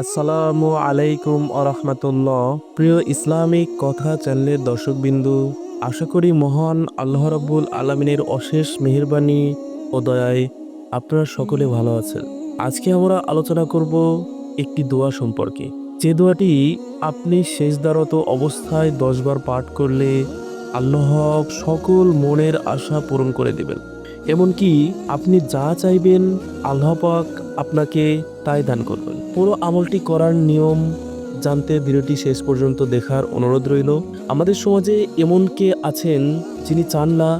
আসসালামু আলাইকুম আরহামতুল্লাহ প্রিয় ইসলামিক কথা চ্যানেলের দর্শকবিন্দু, আশা করি মহান আল্লাহ রাব্বুল আলমিনের অশেষ মেহেরবানি ও দয়ায় আপনারা সকলে ভালো আছেন। আজকে আমরা আলোচনা করব একটি দোয়া সম্পর্কে। যে দোয়াটি আপনি শেষদারত অবস্থায় দশবার পাঠ করলে আল্লাহ সকল মনের আশা পূরণ করে দেবেন। এমনকি আপনি যা চাইবেন আল্লাহ পাক আপনাকে তাই দান করবেন। পুরো আমলটি করার নিয়ম জানতে ভিডিওটি শেষ পর্যন্ত দেখার অনুরোধ রইল। আমাদের সমাজে এমন কে আছেন যিনি চান না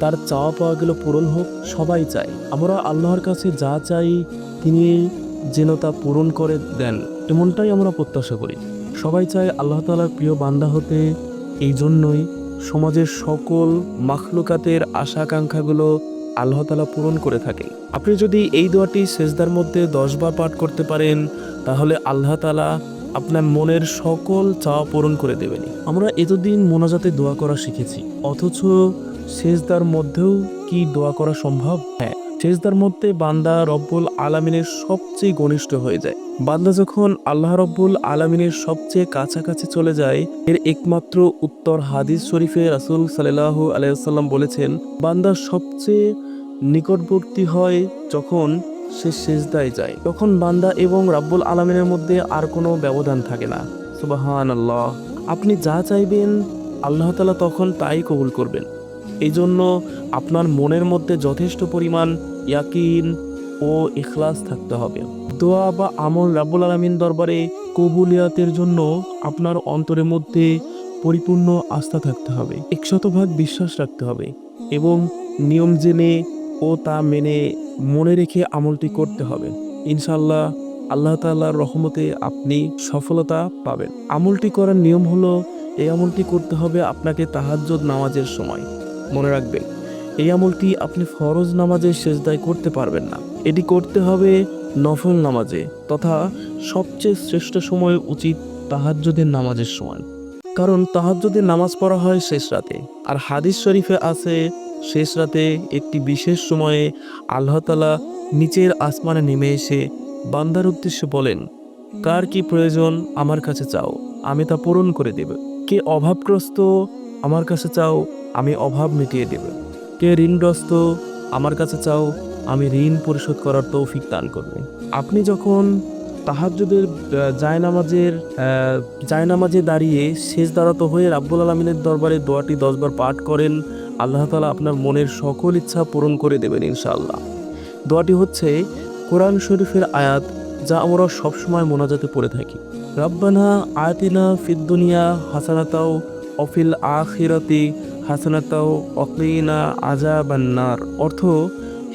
তার চাওয়া পাওয়া গেল পূরণ হোক, সবাই চায়। আমরা আল্লাহর কাছে যা চাই, তিনি যেন তা পূরণ করে দেন। এমনটাই আমরা প্রত্যাশা করি। সবাই চায় আল্লাহ তালার প্রিয় বান্দা হতে। এই জন্যই সমাজের সকল মাখলুকাতের আশা আকাঙ্ক্ষাগুলো আল্লাহ তালা পূরণ করে থাকে। আপনি যদি এই দোয়াটি সেজদার মধ্যে দশবার পাঠ করতে পারেন, তাহলে আল্লাহ তালা আপনার মনের সকল চাওয়া পূরণ করে দেবেন আমরা এতদিন মোনাজাতে দোয়া করা শিখেছি, অথচ সেজদার মধ্যেও কি দোয়া করা সম্ভব? হ্যাঁ সেজদার মধ্যে বান্দা রব্বুল আলামিনের সবচেয়ে ঘনিষ্ঠ হয়ে যায়। বান্দা যখন আল্লাহ রব্বুল আলামিনের সবচেয়ে কাছাকাছি চলে যায়, এর একমাত্র উত্তর হাদিস শরীফে রাসুল সাল্লাহ আলাইসাল্লাম বলেছেন, বান্দা সবচেয়ে নিকটবর্তী হয় যখন সে সেজদায় যায়। তখন বান্দা এবং রাব্বুল আলমিনের মধ্যে আর কোনো ব্যবধান থাকে না। সুবাহান আল্লাহ আপনি যা চাইবেন, আল্লাহ তালা তখন তাই কবুল করবেন। এই জন্য আপনার মনের মধ্যে যথেষ্ট পরিমাণ ইয়াকিন ও ইখলাস থাকতে হবে। দোয়া বা আমল রাব্বুল আলমিন দরবারে কবুলিয়াতের জন্য আপনার অন্তরের মধ্যে পরিপূর্ণ আস্থা থাকতে হবে। একশতভাগ বিশ্বাস রাখতে হবে এবং নিয়ম জেনে ও তা মেনে মনে রেখে আমলটি করতে হবে। ইনশাল্লাহ আল্লাহ তাল্লাহর রহমতে আপনি সফলতা পাবেন। আমলটি করার নিয়ম হলো, এই আমলটি করতে হবে আপনাকে তাহাজ্জুদ নামাজের সময়। মনে রাখবেন, এই আমলটি আপনি ফরজ নামাজের সেজদায় করতে পারবেন না। এটি করতে হবে নফল নামাজে তথা সবচেয়ে শ্রেষ্ঠ সময় উচিত তাহাজ্জুদের নামাজের সময়। কারণ তাহাজ্জুদের নামাজ পড়া হয় শেষ রাতে। আর হাদিস শরীফে আছে শেষ রাতে একটি বিশেষ সময়ে আল্লাহতালা নিচের আসমানে নেমে এসে বান্দার উদ্দেশ্যে বলেন, কার কি প্রয়োজন আমার কাছে চাও, আমি তা পূরণ করে দেব। কে অভাবগ্রস্ত আমার কাছে চাও, আমি অভাব মিটিয়ে দেব। কে ঋণগ্রস্ত আমার কাছে চাও, আমি ঋণ পরিশোধ করার তৌফিক দান করবে। আপনি যখন তাহাজ্জুদের জায়নামাজের জায়নামাজে দাঁড়িয়ে শেষ দাঁড়াতো হয়ে রাব্বুল আলমিনের দরবারে দোয়াটি দশবার পাঠ করেন, আল্লাহ তালা আপনার মনের সকল ইচ্ছা পূরণ করে দেবেন ইনশাআল্লাহ। দোয়াটি হচ্ছে কোরআন শরীফের আয়াত যা আমরা সবসময় মোনাজাতে পড়ে থাকি। রাব্বানা আয়াতিনা ফিদ্দুনিয়া হাসানাতাও অফিল আখিরাতি হাসানাতাও অকিনা আজা বান্নার অর্থ,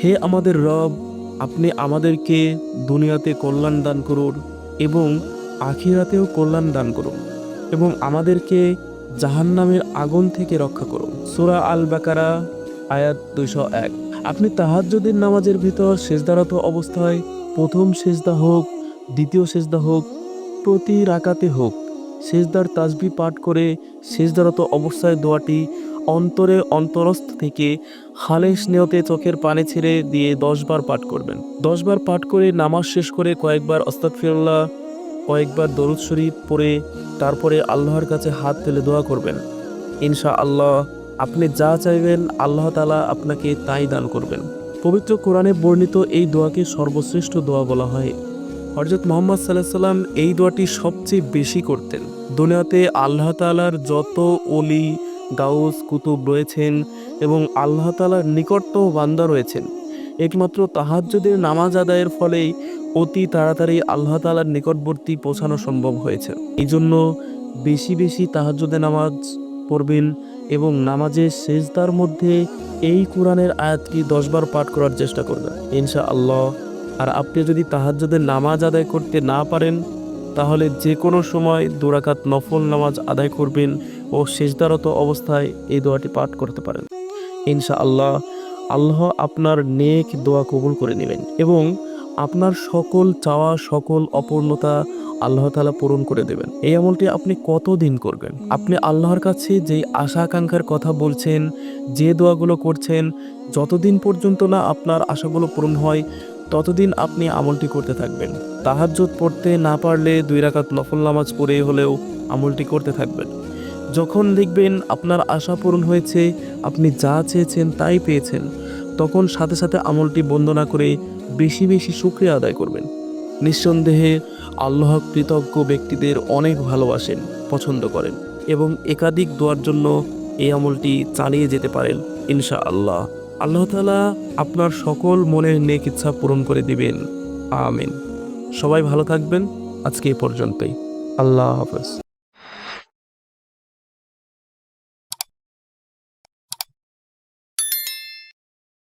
হে আমাদের রব আপনি আমাদেরকে দুনিয়াতে কল্যাণ দান করুন এবং আখিরাতেও কল্যাণ দান করুন এবং আমাদেরকে জাহান্নামের আগুন থেকে রক্ষা করুন। সুরা আল বাকারা আয়াত দুইশো এক। আপনি তাহাজ্জুদের নামাজের ভিতর সেজদারত অবস্থায় প্রথম সেজদা হোক, দ্বিতীয় সেজদা হোক, প্রতি রাকাতে হোক, সেজদার তাজবি পাঠ করে সেজদারত অবস্থায় দোয়াটি অন্তরে অন্তরস্থ থেকে খালেস নিয়তে চোখের পানি ছেড়ে দিয়ে দশবার পাঠ করবেন। দশবার পাঠ করে নামাজ শেষ করে কয়েকবার অস্তাদ ফিরল্লাহ কয়েকবার দরুদ শরীফ পড়ে তারপরে আল্লাহর কাছে হাত তুলে দোয়া করবেন। ইনশা আল্লাহ আপনি যা চাইবেন আল্লাহ তালা আপনাকে তাই দান করবেন। পবিত্র কোরআনে বর্ণিত এই দোয়াকে সর্বশ্রেষ্ঠ দোয়া বলা হয়। হরজত মোহাম্মদ সাল্লাহ সাল্লাম এই দোয়াটি সবচেয়ে বেশি করতেন। দুনিয়াতে আল্লাহ তালার যত অলি গাউস কুতুব রয়েছেন এবং আল্লাহ তালার নিকটতম বান্দা রয়েছেন। একমাত্র তাহাজ্জুদের নামাজ আদায়ের ফলেই অতি তাড়াতাড়ি আল্লাহ তালার নিকটবর্তী পৌঁছানো সম্ভব হয়েছে। এই জন্য বেশি বেশি তাহাজ্জুদে নামাজ পড়বেন এবং নামাজের শেষদার মধ্যে এই কোরআনের আয়াতটি দশবার পাঠ করার চেষ্টা করবেন। ইনশা আল্লাহ আর আপনি যদি তাহাজ্জুদের নামাজ আদায় করতে না পারেন, তাহলে যে কোনো সময় দুরাকাত নফল নামাজ আদায় করবেন ও শেষদারত অবস্থায় এই দোয়াটি পাঠ করতে পারেন। ইনশা আল্লাহ আল্লাহ আপনার নেক দোয়া কবুল করে নেবেন এবং আপনার সকল চাওয়া, সকল অপূর্ণতা আল্লাহ তালা পূরণ করে দেবেন। এই আমলটি আপনি কতদিন করবেন? আপনি আল্লাহর কাছে যেই আশা আকাঙ্ক্ষার কথা বলছেন, যে দোয়াগুলো করছেন, যতদিন পর্যন্ত না আপনার আশাগুলো পূরণ হয়, ততদিন আপনি আমলটি করতে থাকবেন। তাহাজ্জুদ পড়তে না পারলে দুই রাকাত নফল নামাজ পড়ে হলেও আমলটি করতে থাকবেন। যখন দেখবেন আপনার আশা পূরণ হয়েছে, আপনি যা চেয়েছেন তাই পেয়েছেন, তখন সাথে সাথে আমলটি বন্ধ না করে বেশি বেশি শুক্রিয়া আদায় করবেন। নিঃসন্দেহে আল্লাহ কৃতজ্ঞ ব্যক্তিদের অনেক ভালোবাসেন, পছন্দ করেন এবং একাধিক দোয়ার জন্য এই আমলটি চালিয়ে যেতে পারেন ইনশা আল্লাহ আল্লাহ তালা আপনার সকল মনের নেক ইচ্ছা পূরণ করে দিবেন। আমিন। সবাই ভালো থাকবেন। আজকে এ পর্যন্তই। আল্লাহ হাফেজ।